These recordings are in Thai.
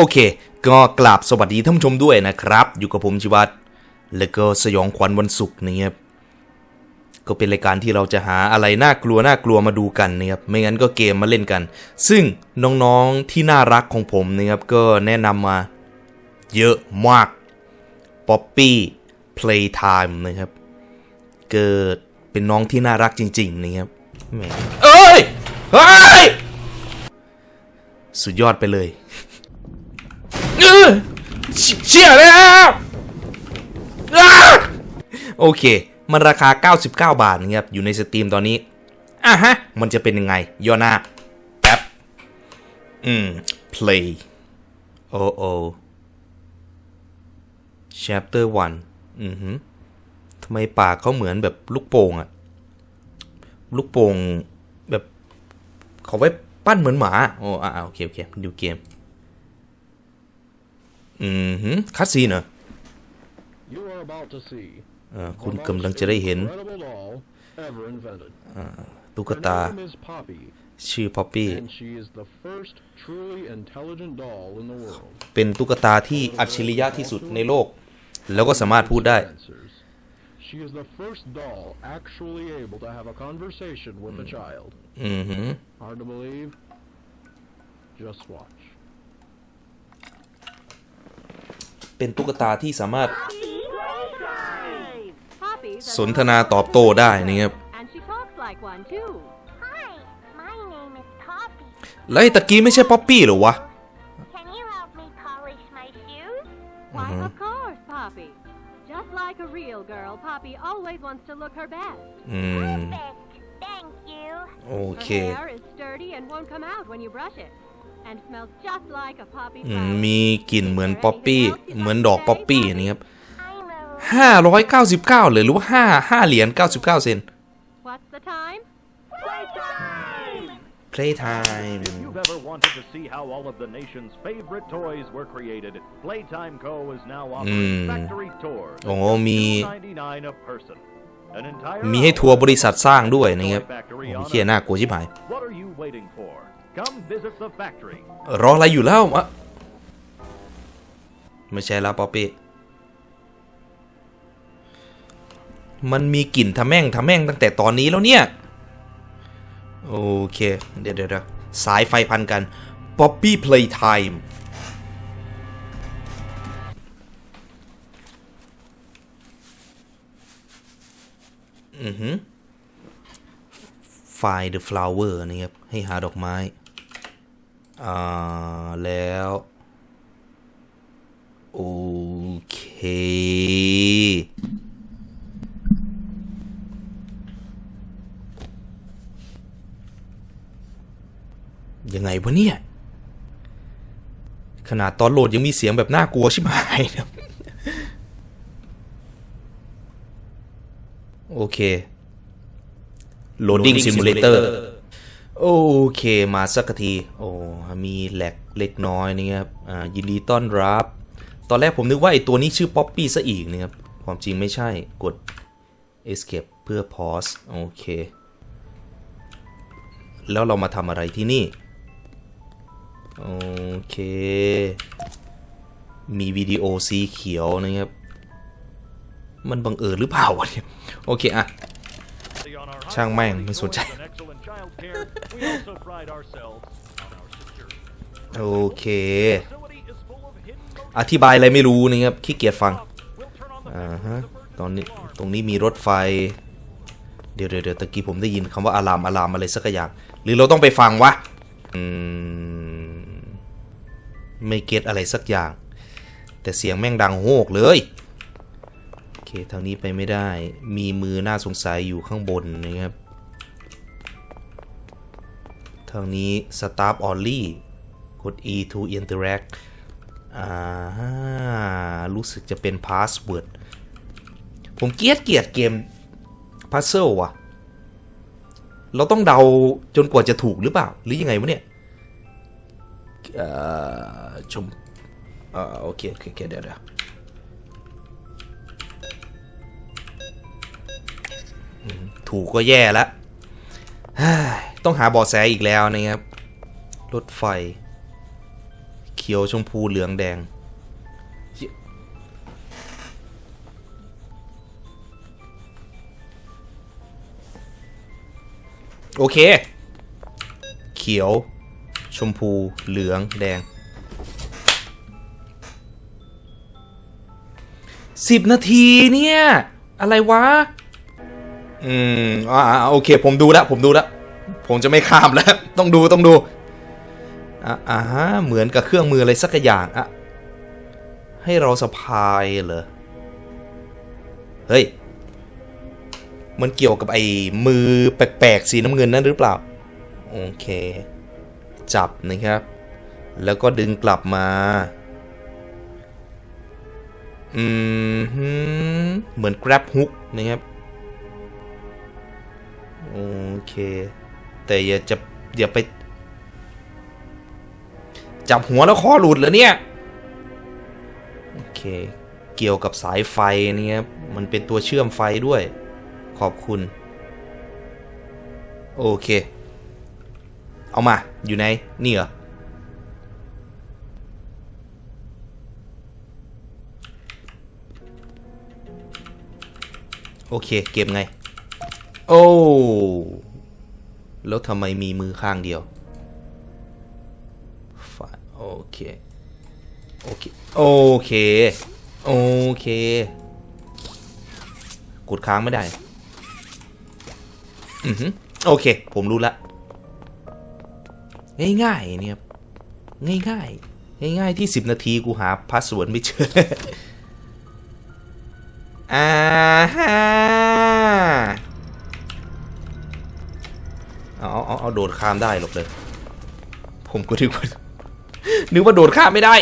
โอเค ก็กราบสวัสดีท่านผู้ชมด้วยนะครับ อยู่กับผมชิวัตรแล้วก็สยองขวัญวันศุกร์นะครับก็เป็นรายการที่เราจะหาอะไรน่ากลัวน่ากลัวมาดูกันนะครับไม่งั้นก็เกมมาเล่นกัน ซึ่งน้องๆที่น่ารักของผมนะครับก็แนะนำมา เยอะมาก Poppy Playtime นะครับเกิดเป็นน้องที่น่ารักจริง ๆนะครับเอ้ยเฮ้ยสุดยอดไปเลย เออเชี่ยแล้วโอเค มันราคา 99 บาทนะครับอยู่ในสตรีมตอนนี้อะฮะ มันจะเป็นยังไงย่อหน้าแป๊บอืม play โอ้โอ chapter 1อือหือทำไมปากเขาเหมือนแบบลูกโป่งอะลูกโป่งแบบเขาไว้ปั้นเหมือนหมา โอ้อ่าโอเค โอเค ดูเกม อือหือคัดซีนเหรอ You are about to see เอ่อ the คุณ most กำลังจะได้เห็น incredible doll ever invented. ตุ๊ก Her ตา name is Poppy, ชื่อ Poppy and she is the first truly intelligent doll in the world. เป็นตุ๊กตาที่อัจฉริยะที่สุดในโลก แล้วก็สามารถพูดได้ Answers. She is the first doll actually able to have a conversation with a child. อือหือ Hard to believe? Just watch. เป็นตุ๊กตาที่สามารถ Poppy's สนทนาตอบโต้ได้นะครับ and she talks like one too. Hi, my name is Poppy. แล้วไอ้ตะกี้ไม่ใช่ป๊อปปี้เหรอวะ Can you help me polish my shoes? Why, of course, Poppy. Just like a real girl, Poppy always wants to look her best. อืม Perfect. Thank you. โอ Her เค hair is sturdy and won't come out when you brush it. And smells just like a poppy อืม flower. มีกลิ่นเหมือนป๊อปปี้ เหมือนดอกป๊อปปี้นี่ครับ I'm a 599เลยหรือว่า5 5เหรียญ99เซน What's the time? Playtime If you've ever wanted to see how all of the nation's favorite toys were created, Playtime Co. is now offering Mm. factory tours. โอ้มี $2.99 a person. An entire มีให้ hour ทัวร์บริษัทสร้างด้วย of นะครับ toy factory โอ้ on เชี่ย Earth. น่ากลัวชิบหาย What are you waiting for? รออะไรอยู่แล้วอะไม่ใช่แล้วป๊อปปี้มันมีกลิ่นทะแม่งทะแม่งตั้งแต่ตอนนี้แล้วเนี่ย โอเค เดี๋ยวเดี๋ยวสายไฟพันกัน Poppy Playtime อือหือ Find the flower นี่ครับ ให้หาดอกไม้อ่าแล้ว โอเค ยังไงวะเนี่ย ขนาดตอนโหลดยังมีเสียงแบบน่ากลัวชิบหายนะโอเค Loading Simulator โอเคมาสักที โอ้มีแหลกเล็กน้อยนี่ครับอ่ายินดีต้อนรับ ตอนแรกผมนึกว่าไอตัวนี้ชื่อป๊อปปี้ซะอีกนะครับความจริงไม่ใช่กด escape เพื่อ pause โอเค แล้วเรามาทำอะไรที่นี่ โอเค มีวิดีโอสีเขียวนะครับ มันบังเอิญหรือเปล่าวะเนี่ย โอเคอะ On our Chang Mang, high-quality ไม่สนใจ toys and excellent child care, we also pride ourselves on our security. โอเค Facility is full of hidden อธิบายอะไรไม่รู้นะครับขี้เกียจฟัง We'll turn on the อ่า power ฮะ of the ตอนนี้ emergency alarm. ตรงนี้มีรถไฟ เดี๋ยวเดี๋ยวเดี๋ยวตะกี้ผมได้ยินคำว่าอารามอารามอะไรสักอย่าง หรือเราต้องไปฟังวะ อืม ไม่เก็ตอะไรสักอย่าง แต่เสียงแม่งดังโฮกเลย โอเค ทางนี้ไปไม่ได้ มีมือน่าสงสัยอยู่ข้างบนนะครับ ทางนี้ Start Only กด E to interact อ่ารู้สึกจะเป็น password ผมเกลียดเกลียดเกม puzzle ว่ะ เราต้องเดาจนกว่าจะถูกหรือเปล่า หรือยังไงวะเนี่ยชมเออโอเคโอเค โอเค เดี๋ยวเดี๋ยวถูกก็แย่แล้ว ต้องหาเบาะแสอีกแล้วนะครับ รถไฟ เขียวชมพูเหลืองแดง โอเค เขียว ชมพู เหลืองแดงสิบนาทีเนี่ย อะไรวะ อืมอ่าโอเค ผมดูแล้วผมดูแล้วผมจะไม่ข้ามแล้ว ต้องดูต้องดูอะอ่าเหมือนกับเครื่องมืออะไรสักอย่างอะให้เราสะพายเหรอ เฮ้ย มันเกี่ยวกับไอ้มือแปลกๆสีน้ำเงินนั่นหรือเปล่า โอเค จับนะครับ แล้วก็ดึงกลับมา อืม เหมือน grab hook นะครับ โอเค แต่อย่าจะอย่าไป จับหัวแล้วคอหลุดเหรอเนี่ย โอเค เกี่ยวกับสายไฟนี่ครับมันเป็นตัวเชื่อมไฟด้วย ขอบคุณ โอเค เอามา อยู่ใน นี่เหรอโอเค เก็บไง โอ้ แล้วทำไมมีมือข้างเดียวฝ่าโอเค โอเค โอเค โอเค กดค้างไม่ได้ อือหือโอเค ผมรู้ละ ง่ายๆเนี่ย ง่ายๆ ง่ายๆ ที่ 10 นาทีกูหาพาสเวิร์ดไม่เจออ่าฮะ เอาเอาเอาเอาโดดข้ามได้หรอกเลย ผมก็นึกว่านึกว่าโดดข้ามไม่ได้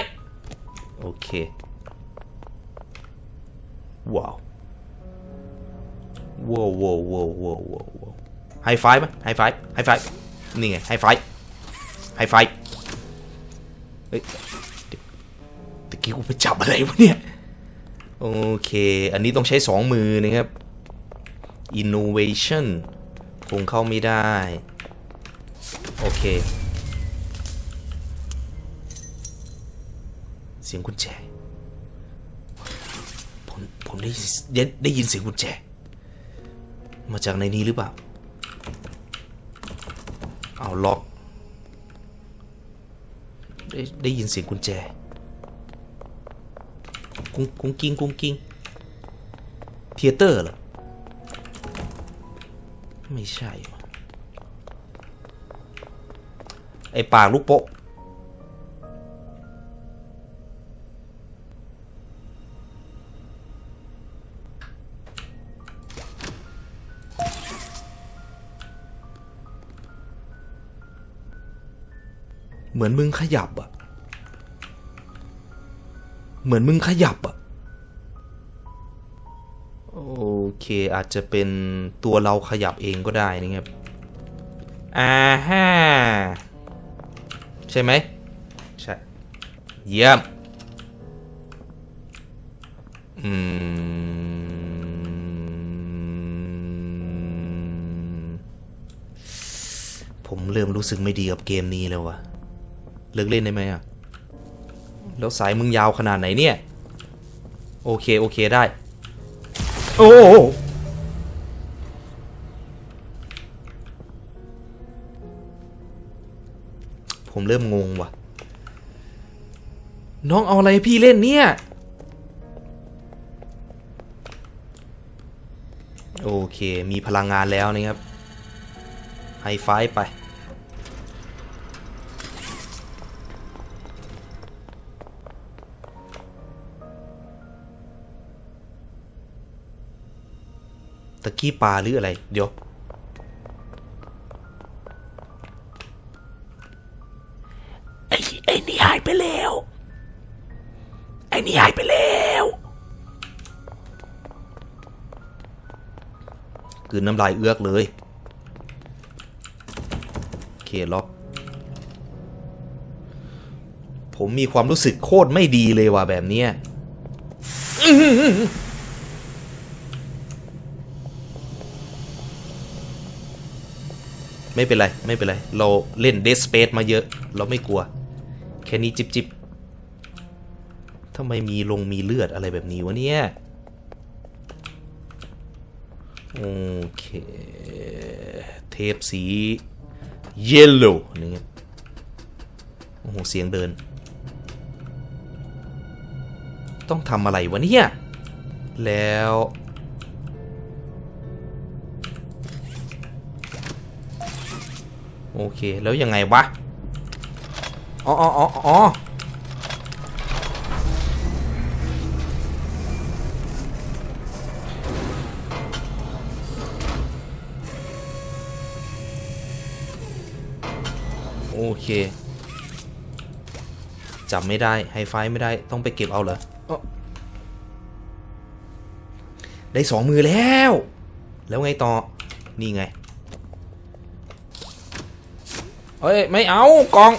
โอเคว้าวว้าวว้าวว้าวว้าวว้าวว้าวไฮไฟไหมไฮไฟไฮไฟนี่ไงไฮไฟไฮไฟเฮ้ยตะกี้กูไปจับอะไรวะเนี่ย โอเค อันนี้ต้องใช้สองมือนะครับ innovation คงเข้าไม่ได้ โอเค เสียงกุญแจ ผมผมได้ได้ได้ยินเสียงกุญแจ มาจากในนี้หรือเปล่า เอาล็อก ได้ได้ยินเสียงกุญแจ กุ้งกุ้งกิ้งกุ้งกิ้งเทเตอร์เหรอ ไม่ใช่ ไอปากลูกโป๊ะเหมือนมึงขยับอะเหมือนมึงขยับอะ เคอาจจะเป็นตัวเราขยับเองก็ได้นะครับอ่าฮะใช่ไหมใช่ เยี่ยม อืม ผมเริ่มรู้สึกไม่ดีกับเกมนี้แล้ววะเลิกเล่นได้ไหมอะ แล้วสายมึงยาวขนาดไหนเนี่ย โอเค โอเคได้ โอ้โหผมเริ่มงงว่ะ น้องเอาอะไรให้พี่เล่นเนี่ย โอเค มีพลังงานแล้วนะครับ ไฮไฟว์ไป ตะกี้ปลาหรืออะไร เดี๋ยว ไอ้ไอ้นี่หายไปแล้ว ไอ้นี่หายไปแล้ว คืนน้ำลายเอื้อกเลยโอเคล็อกผมมีความรู้สึกโคตรไม่ดีเลยว่ะแบบเนี้ย ไม่เป็นไร ไม่เป็นไร เราเล่น Dead Space มาเยอะ เราไม่กลัว แค่นี้จิบจิบทำไมมีลงมีเลือดอะไรแบบนี้วะเนี่ย โอเค เทปสีเยลโล่นี่ครับโอ้โห เสียงเดิน ต้องทำอะไรวะเนี่ย แล้ว โอเค แล้วยังไงวะอ๋ออ๋ออ๋ออ๋อโอเคจำไม่ได้ ไฮไฟไม่ได้ ต้องไปเก็บเอาเหรอเอ้าได้สองมือแล้ว แล้วไงต่อ นี่ไง เฮ้ย ไม่เอากอง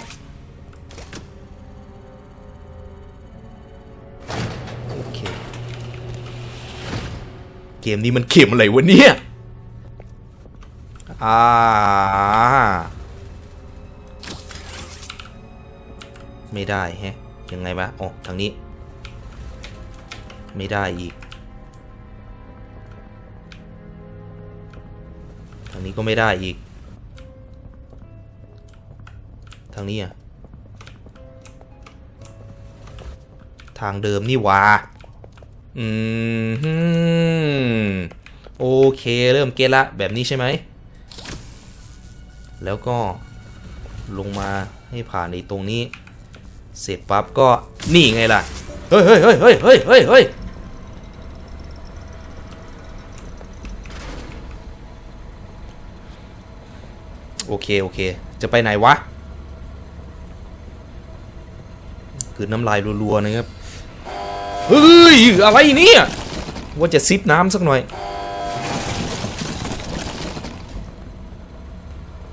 โอเค เกมนี้มันเข็มอะไรวะเนี่ย อ่า ไม่ได้แฮะ ยังไงวะอ๋อทางนี้ ไม่ได้อีก ทางนี้ก็ไม่ได้อีก ทางนี้อะ ทางเดิมนี่ว่าอืมโอเค เริ่มเก็ตละ แบบนี้ใช่ไหม แล้วก็ลงมาให้ผ่านในตรงนี้ เสร็จปั๊บก็นี่ไงล่ะ เฮ้ยเฮ้ยเฮ้ยเฮ้ยเฮ้ยเฮ้ยโอเค โอเค จะไปไหนวะ คือน้ำลายรัวๆนะครับเฮ้ยอะไรเนี่ยว่าจะซิปน้ำสักหน่อย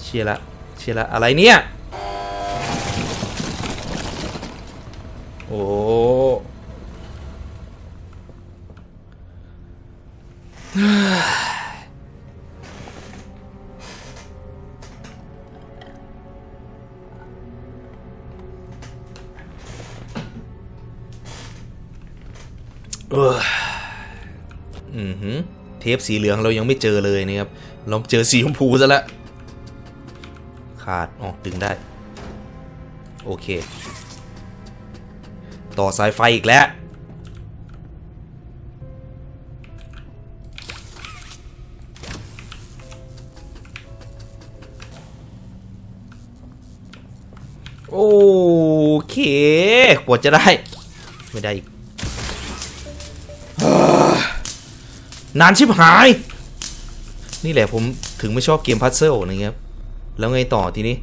เชียละเชียละอะไรเนี่ย โอ้ อือหือเทปสีเหลืองเรายังไม่เจอเลยนะครับ เราเจอสีชมพูซะแล้วขาดอ๋อดึงได้ โอเค ต่อสายไฟอีกแล้วโอเค กว่าจะได้ ไม่ได้อีก นานชิบหาย นี่แหละผมถึงไม่ชอบเกมพัซเซิลนะครับ แล้วไงต่อทีนี้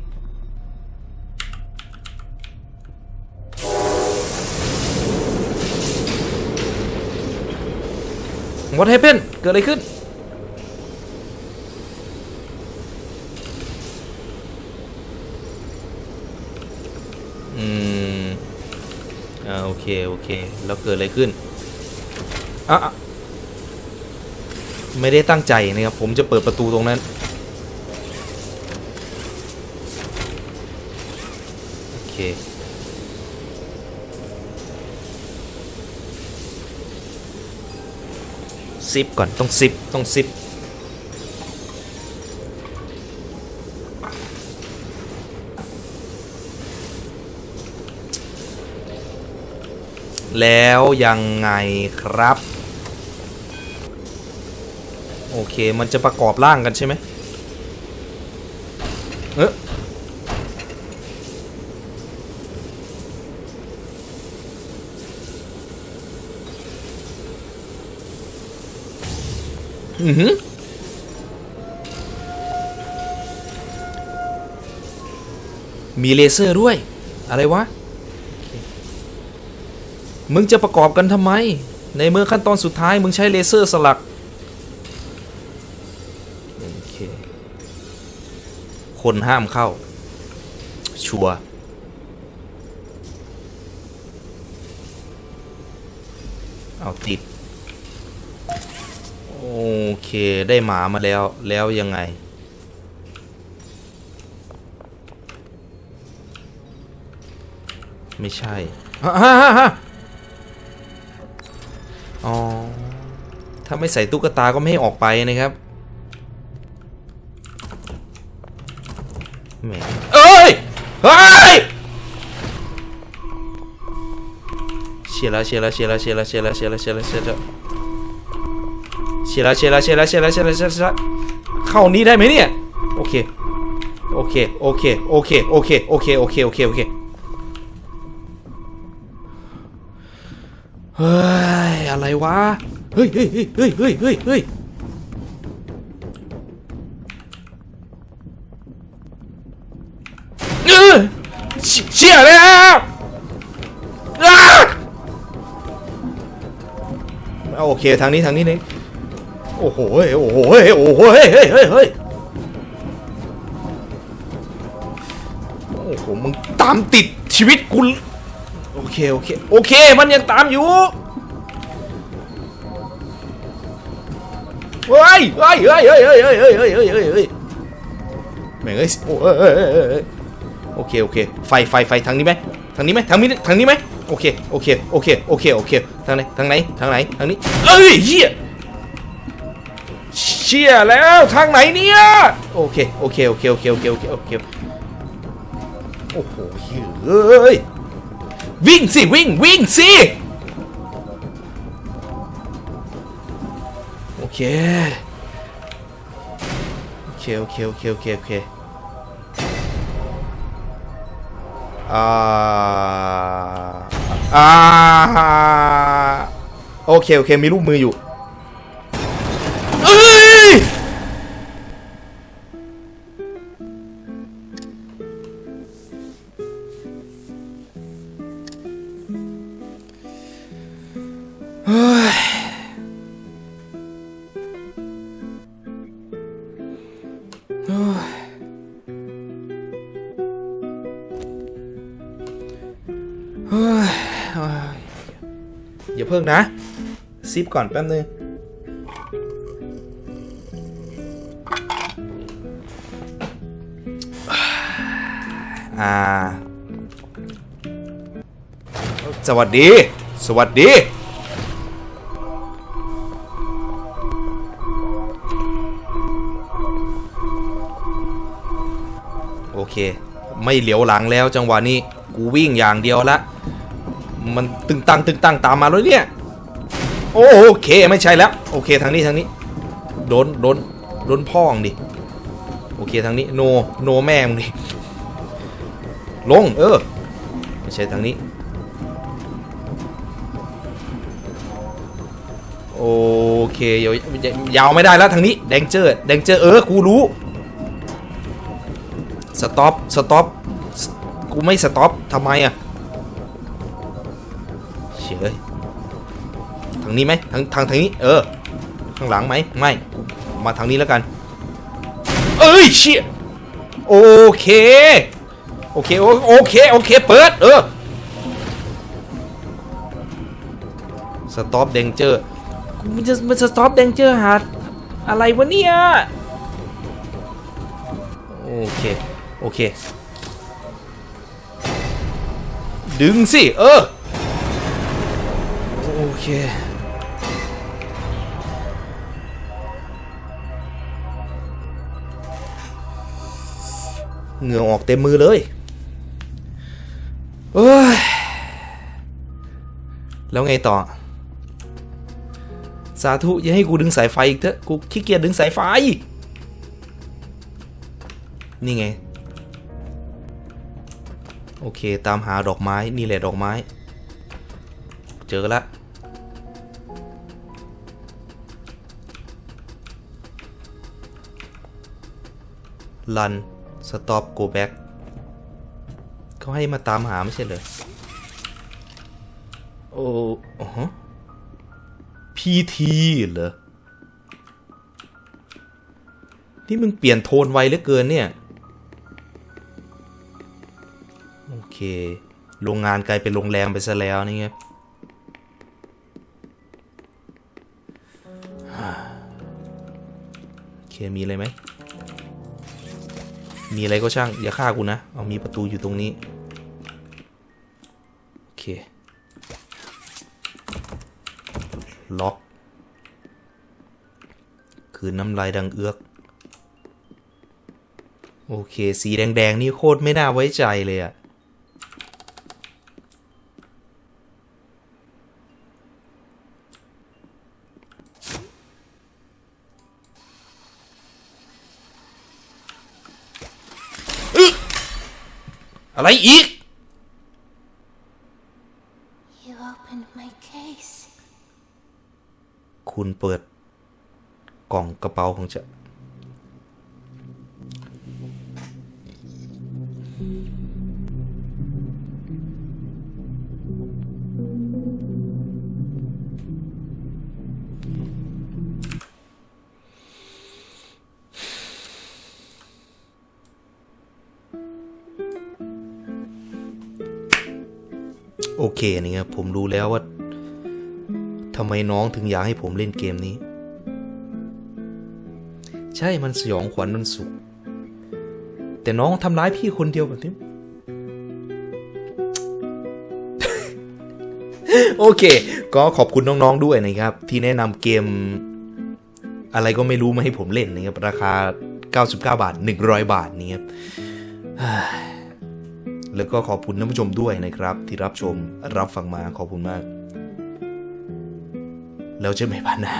What happened เกิดอะไรขึ้น อืม อ่า โอเค โอเค แล้วเกิดอะไรขึ้น อะอะ ไม่ได้ตั้งใจนะครับ ผมจะเปิดประตูตรงนั้น โอเค ซิปก่อน ต้องซิป ต้องซิปแล้วยังไงครับ โอเค มันจะประกอบร่างกันใช่ไหมเอออือหือมีเลเซอร์ด้วย อะไรวะ มึงจะประกอบกันทำไม ในเมื่อขั้นตอนสุดท้ายมึงใช้เลเซอร์สลัก คนห้ามเข้า ชัวร์เอาติด โอเคได้หมามาแล้วแล้วยังไง ไม่ใช่ฮะฮะฮะอ๋อถ้าไม่ใส่ตุ๊กตาก็ไม่ให้ออกไปนะครับ แหมเอ้ยเฮ้ยเชียร์แล้วเชียร์แล้วเชียร์แล้วเชียร์แล้วเชียร์แล้วเชียร์แล้วเชียร์แล้วเชียร์แล้วเชียร์แล้วเชียร์แล้วเชียร์แล้วเชียร์แล้วเชียร์แล้วเชียร์แล้วเข้านี้ได้ไหมเนี่ยโอเคโอเคโอเคโอเคโอเคโอเคโอเคโอเคโอเคเฮ้ยอะไรวะเฮ้ยเฮ้ยเฮ้ยเฮ้ยเฮ้ย ชี่ยเชี่ยแล้วเอาโอเคทางนี้ทางนี้นี่โอ้โห้โอ้โห้โอ้โหเฮ้ยเฮ้ยเฮ้ยเฮ้ยโอ้โหมึงตามติดชีวิตกูโอเคโอเคโอเคมันยังตามอยู่เฮ้ยเฮ้ยเฮ้ยเฮ้ยเฮ้ยเฮ้ยเฮ้ยเฮ้ยเฮ้ยเฮ้ยเฮ้ยแม่งเอ้ยโอ้เอ้ย โอเคโอเค ไฟไฟไฟทางนี้ไหมทางนี้ไหมทางนี้ทางนี้ไหมโอเคโอเคโอเคโอเคโอเคทางไหนทางไหนทางไหนทางนี้เอ้ยเหี้ยเชี่ยแล้วทางไหนเนี่ยโอเคโอเคโอเคโอเคโอเคโอเคโอเคโอ้โหเฮ้ยวิ่งสิวิ่งวิ่งสิโอเคโอเคโอเคโอเคโอเคโอเค อ่าอ่าโอเค โอเค มีรูปมืออยู่ อย่าเพิ่งนะ ซิปก่อนแป๊บนึง อ่า สวัสดี สวัสดี โอเค ไม่เหลียวหลังแล้วจังหวะนี้ กูวิ่งอย่างเดียวละ มันตึงตังตึงตังตามมาเลยเนี่ยโอเคไม่ใช่แล้ว โอเคทางนี้ทางนี้โดนโดนโดนพ่องดิโอเคทางนี้โนโนแม่งดิลงเออไม่ใช่ทางนี้ โอเคยาวยาวไม่ได้แล้วทางนี้แดงเจอร์แดงเจอร์เออกูรู้สต็อปสต็อปกูไม่สต็อปทำไมอะ เฉยทางนี้ไหมทางทางทางนี้ เออ ข้างหลังไหมไม่ มาทางนี้แล้วกัน เอ้ยเชี่ยโอเค โอเค โอโอเค โอเค เปิด เออสต็อปเดงเจอร์มันจะมันสต็อปเดงเจอร์หาอะไรวะเนี่ย โอเค โอเค ดึงสิ เออ เค เหงื่อออกเต็มมือเลยเอ้ยแล้วไงต่อ สาธุอย่าให้กูดึงสายไฟอีกเถอะ กูขี้เกียจดึงสายไฟ นี่ไง โอเค ตามหาดอกไม้ นี่แหละดอกไม้ เจอละ รันสต็อปโกแบ็กเขาให้มาตามหาไม่ใช่เลยโอ้อ๋อพีทีเหรอที่มึงเปลี่ยนโทนไวเหลือเกินเนี่ย โอเค โรงงานกลายเป็นโรงแรมไปซะแล้วนี่ครับโอเค มีอะไรไหม มีอะไรก็ช่าง อย่าฆ่ากูนะ เอามีประตูอยู่ตรงนี้ โอเค ล็อก คือน้ำลายดังเอือก โอเค สีแดง ๆ นี่โคตรไม่น่าไว้ใจเลยอะ อะไรอีก You opened my case. คุณเปิด กล่องกระเป๋าของจะ เคนี่ครับผมรู้แล้วว่าทำไมน้องถึงอยากให้ผมเล่นเกมนี้ ใช่มันสยองขวัญมันสุขแต่น้องทำร้ายพี่คนเดียวแบบนี้โอเค ก็ขอบคุณน้องๆด้วยนะครับ ที่แนะนำเกม อะไรก็ไม่รู้มาให้ผมเล่นนะครับ ราคา 99 บาท 100 บาทนี้ครับ แล้วก็ขอบคุณท่านผู้ชมด้วยนะครับ ที่รับชมรับฟังมาขอบคุณมาก แล้วเจะไม่พันหนา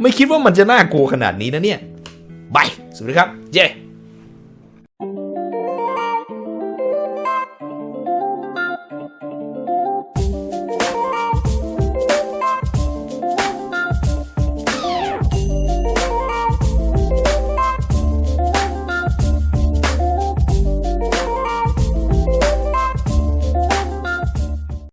ไม่คิดว่ามันจะน่ากลัวขนาดนี้นะเนี่ยบายสวัสดีครับ เย้